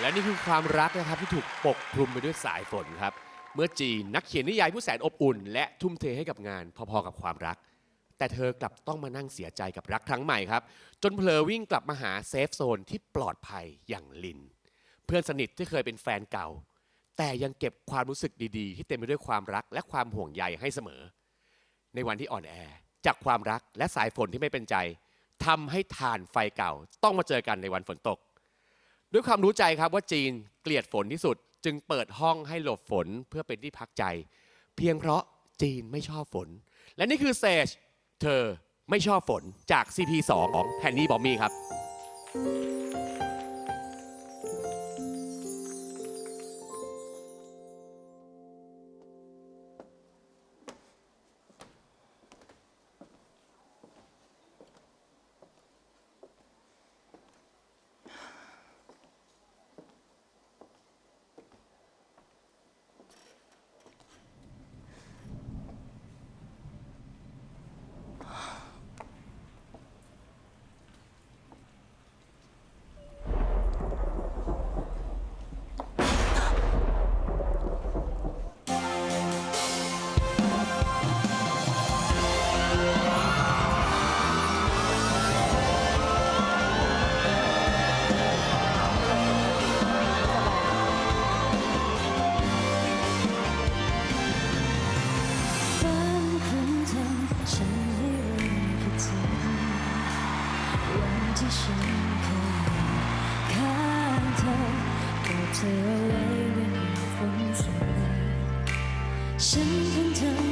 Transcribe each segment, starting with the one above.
และนี่คือความรักนะครับที่ถูกปกคลุมไปด้วยสายฝนครับ เมื่อจีนนักเขียนนิยายผู้แสนอบอุ่น และทุ่มเทให้กับงานพอๆกับความรัก แต่เธอกลับต้องมานั่งเสียใจกับรักครั้งใหม่ครับ จนเพลอวิ่งกลับมาหาเซฟโซนที่ปลอดภัยอย่างลิน เพื่อนสนิทที่เคยเป็นแฟนเก่า แต่ยังเก็บความรู้สึกดีๆ ที่เต็มไปด้วยความรักและความห่วงใยให้เสมอ ในวันที่อ่อนแอจากความรักและสายฝนที่ไม่เป็นใจทำให้ทานไฟเก่าต้องมาเจอกันในวันฝนตก ด้วยความรู้ใจครับว่าจีนเกลียดฝนที่สุด จึงเปิดห้องให้หลบฝนเพื่อเป็นที่พักใจ เพียงเพราะจีนไม่ชอบฝน และนี่คือเซจเธอไม่ชอบฝนจาก CP2 ของแฮนนี่บอมมี่ครับ ฉันให้เริ่มคิดถึงวันที่ฉันเคยอยู่ข้างเธอกอดเธอเอาไว้เมื่อฝนสาดฉันเพิ่งทำไ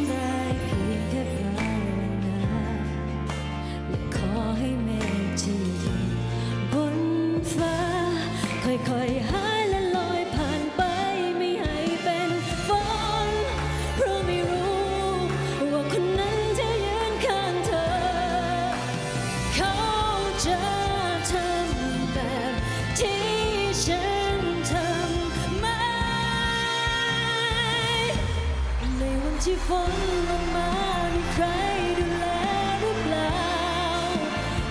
ที่ฉันทำไหมในวันที่ฝนลงมามีใครดูแลหรือเปล่า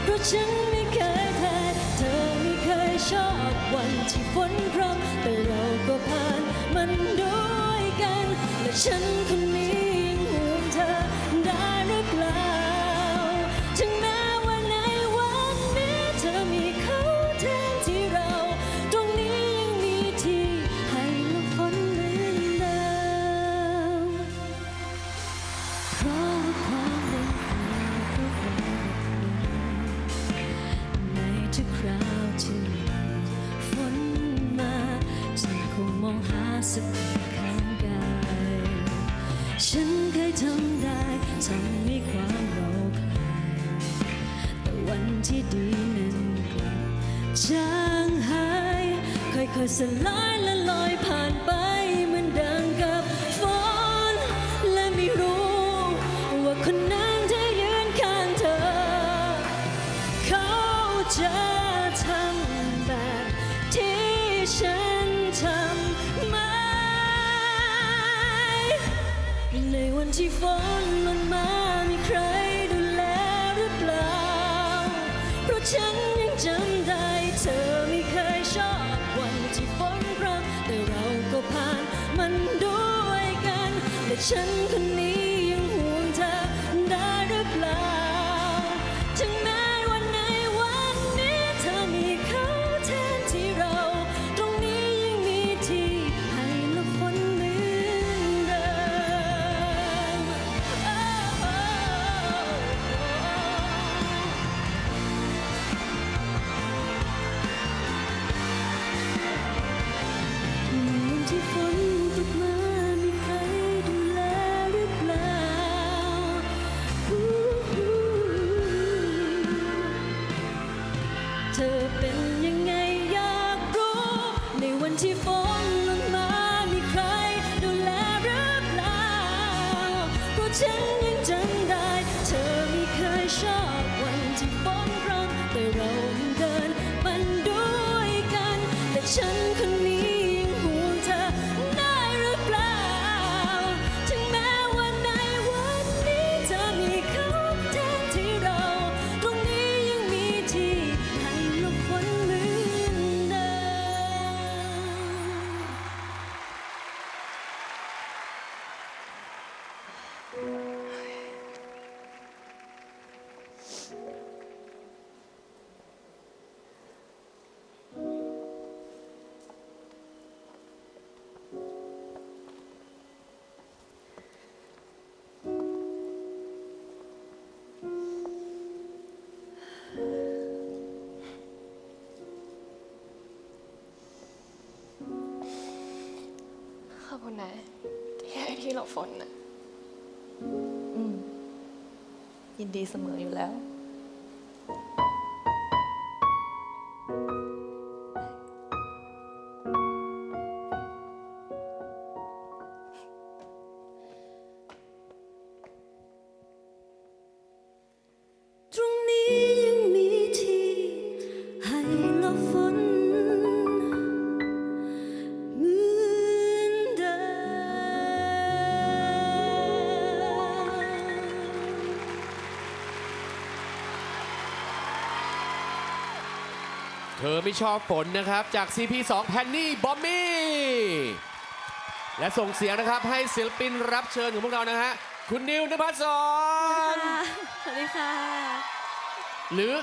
เพราะฉันไม่เคยแพ้เธอไม่เคยชอบวันที่ฝนพรำแต่เราก็ผ่านมันด้วยกันและฉันคนนี้ สักข้างกายฉันเคยทำได้ทำให้ความเราคลายแต่วันที่ดีนั้นกลับจางหายค่อยๆสลายและลอยผ่านไปเหมือนดังกับฝนและไม่รู้ว่าคนนั้นที่ยืนข้างเธอ เขาจะทำแบบที่ฉัน ฉันยังจำได้ เธอไม่เคยชอบวันที่ฝนพรำแต่เราก็ผ่านมันด้วยกันและฉัน เธอเป็นยังไงอยากรู้ ในวันที่ฝนลงมา มีใครดูแลหรือเปล่าเพราะฉัน คุณนะที่ให้ที่หลบฝนนะอืมยินดีเสมออยู่แล้ว เธอไม่ชอบฝนนะครับจาก CP2 แพนนี่บอมมี่และส่งเสียงนะครับให้ศิลปินรับเชิญของพวกเรานะฮะ คุณนิวนภัสสรสวัสดีค่ะ หรือ